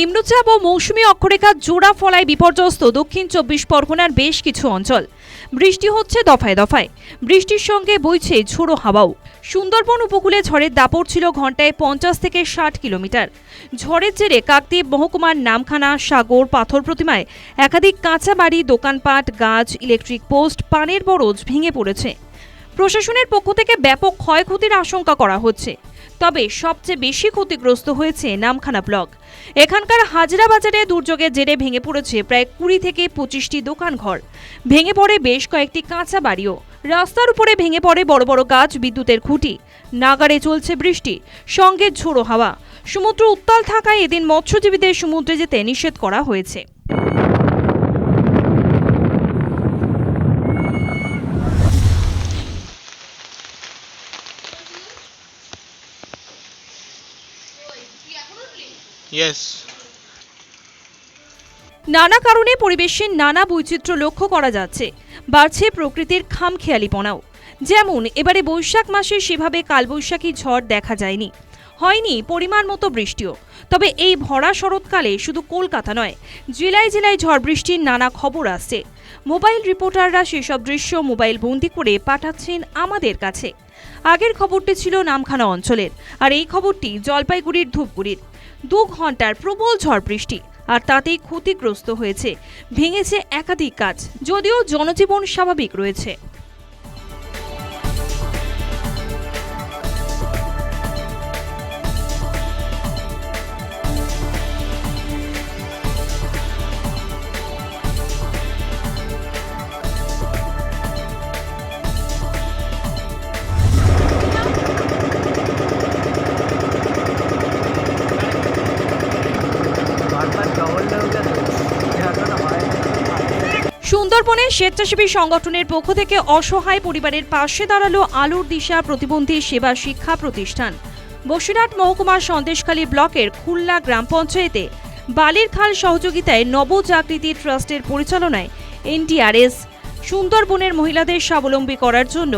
নিম্নচাপ ও মৌসুমী অক্ষরেখা জোড়া ফলায় বিপর্যস্ত দক্ষিণ চব্বিশ পরগনার বেশ কিছু অঞ্চল। বৃষ্টি হচ্ছে দফায় দফায়। বৃষ্টির সঙ্গে বইছে ঝোড়ো হাওয়াও। সুন্দরবন উপকূলে ঝড়ের দাপট ছিল ঘন্টায় পঞ্চাশ থেকে ষাট কিলোমিটার। ঝড়ের জেরে কাকদ্বীপ মহকুমার নামখানা, সাগর, পাথর প্রতিমায় একাধিক কাঁচা বাড়ি দোকানপাট, গাছ, ইলেকট্রিক পোস্ট, পানের বরজ ভেঙে পড়েছে। প্রশাসনের পক্ষ থেকে ব্যাপক ক্ষয়ক্ষতির আশঙ্কা করা হচ্ছে। তবে সবচেয়ে বেশি ক্ষতিগ্রস্ত হয়েছে নামখানা ব্লক। এখানকার হাজরা বাজারে দুর্যোগের জেরে ভেঙে পড়েছে প্রায় কুড়ি থেকে পঁচিশটি দোকানঘর। ভেঙে পড়ে বেশ কয়েকটি কাঁচা বাড়িও। রাস্তার উপরে ভেঙে পড়ে বড় বড় গাছ, বিদ্যুতের খুঁটি। নাগারে চলছে বৃষ্টি, সঙ্গে ঝোড়ো হাওয়া। সমুদ্র উত্তাল থাকায় এদিন মৎস্যজীবীদের সমুদ্রে যেতে নিষেধ করা হয়েছে। Yes. নানা কারণে পরিবেশের নানা বৈচিত্র্য লক্ষ্য করা যাচ্ছে। বাড়ছে প্রকৃতির খামখেয়ালিপনাও। যেমন, এবারে বৈশাখ মাসে সেভাবে কালবৈশাখী ঝড় দেখা যায়নি। হয়নি পরিমাণ মতো বৃষ্টিও। তবে এই ভরা শরৎকালে শুধু কলকাতা নয়, জেলায় জেলায় ঝড় বৃষ্টির নানা খবর আসছে। মোবাইল রিপোর্টাররা সেসব দৃশ্য মোবাইল বন্দি করে পাঠাচ্ছেন আমাদের কাছে। আগের খবরটি ছিল নামখানা অঞ্চলের। আর এই খবরটি জলপাইগুড়ির ধূপগুড়ির। দু ঘণ্টার প্রবল ঝড় বৃষ্টি, আর তাতেই ক্ষতিগ্রস্ত হয়েছে, ভেঙেছে একাধিক কাজ যদিও জনজীবন স্বাভাবিক রয়েছে। সুন্দরবনে স্বেচ্ছাসেবী সংগঠনের পক্ষ থেকে অসহায় পরিবারের পাশে দাঁড়াল আলোর দিশা প্রতিবন্ধী সেবা শিক্ষা প্রতিষ্ঠান। বসিরহাট মহকুমার সন্দেশখালী ব্লকের খুলনা গ্রাম পঞ্চায়েতে বালির খাল সহযোগিতায় নবজাগৃতি ট্রাস্টের পরিচালনায় এনটিআরএস সুন্দরবনের মহিলাদের স্বাবলম্বী করার জন্য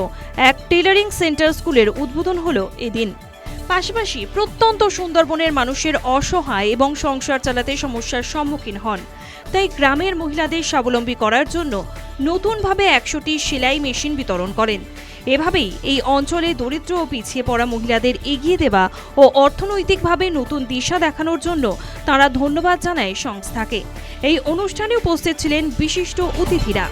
এক টেলারিং সেন্টার স্কুলের উদ্বোধন হলো এদিন। পাশাপাশি প্রত্যন্ত সুন্দরবনের মানুষের অসহায় এবং সংসার চালাতে সমস্যার সম্মুখীন হন। তাই গ্রামের মহিলাদের স্বাবলম্বী করার জন্য নতুনভাবে একশোটি সেলাই মেশিন বিতরণ করেন। এভাবেই এই অঞ্চলে দরিদ্র ও পিছিয়ে পড়া মহিলাদের এগিয়ে দেওয়া ও অর্থনৈতিকভাবে নতুন দিশা দেখানোর জন্য তারা ধন্যবাদ জানায় সংস্থাকে। এই অনুষ্ঠানে উপস্থিত ছিলেন বিশিষ্ট অতিথিরা।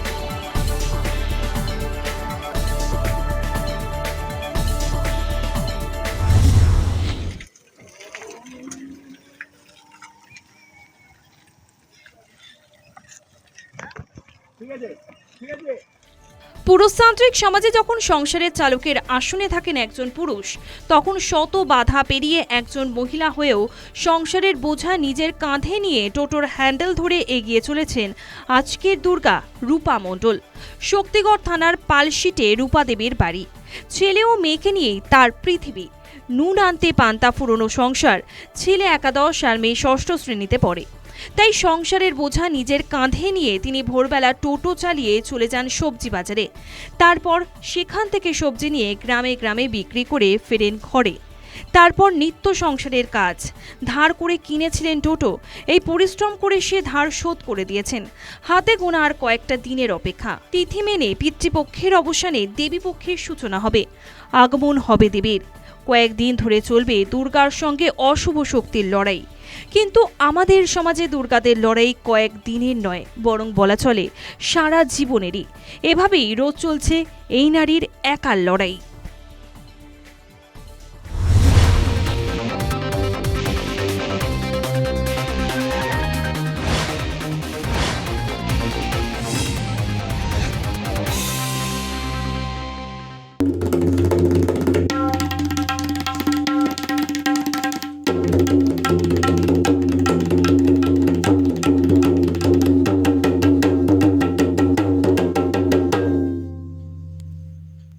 পুরুষতান্ত্রিক সমাজে যখন সংসারের চালকের আসনে থাকেন একজন পুরুষ, তখন শত বাধা পেরিয়ে একজন মহিলা হয়েও সংসারের বোঝা নিজের কাঁধে নিয়ে টোটোর হ্যান্ডেল ধরে এগিয়ে চলেছেন আজকের দুর্গা রূপা মণ্ডল। শক্তিগড় থানার পালশিটে রূপা দেবীর বাড়ি। ছেলে ও মেয়েকে নিয়েই তার পৃথিবী। নুন আনতে পান্তা ফুরনো সংসার। ছেলে একাদশ আর মেয়ে ষষ্ঠ শ্রেণীতে পড়ে। তাই সংসারের বোঝা নিজের কাঁধে নিয়ে তিনি ভোরবেলা টোটো চালিয়ে চলে যান সবজি বাজারে। তারপর সেখান থেকে সবজি নিয়ে গ্রামে গ্রামে বিক্রি করে ফেরেন ঘরে। তারপর নিত্য সংসারের কাজ। ধার করে কিনেছিলেন টোটো। এই পরিশ্রম করে সে ধার শোধ করে দিয়েছেন। হাতে গোনা আর কয়েকটা দিনের অপেক্ষা। তিথি মেনে পিতৃপক্ষের অবসানে দেবীপক্ষের সূচনা হবে। আগমন হবে দেবীর। কয়েকদিন ধরে চলবে দুর্গার সঙ্গে অশুভ শক্তির লড়াই। কিন্তু আমাদের সমাজে দুর্গাদের লড়াই কয়েক দিনের নয়, বরং বলা চলে সারা জীবনেরই। এভাবেই রোজ চলছে এই নারীর একার লড়াই।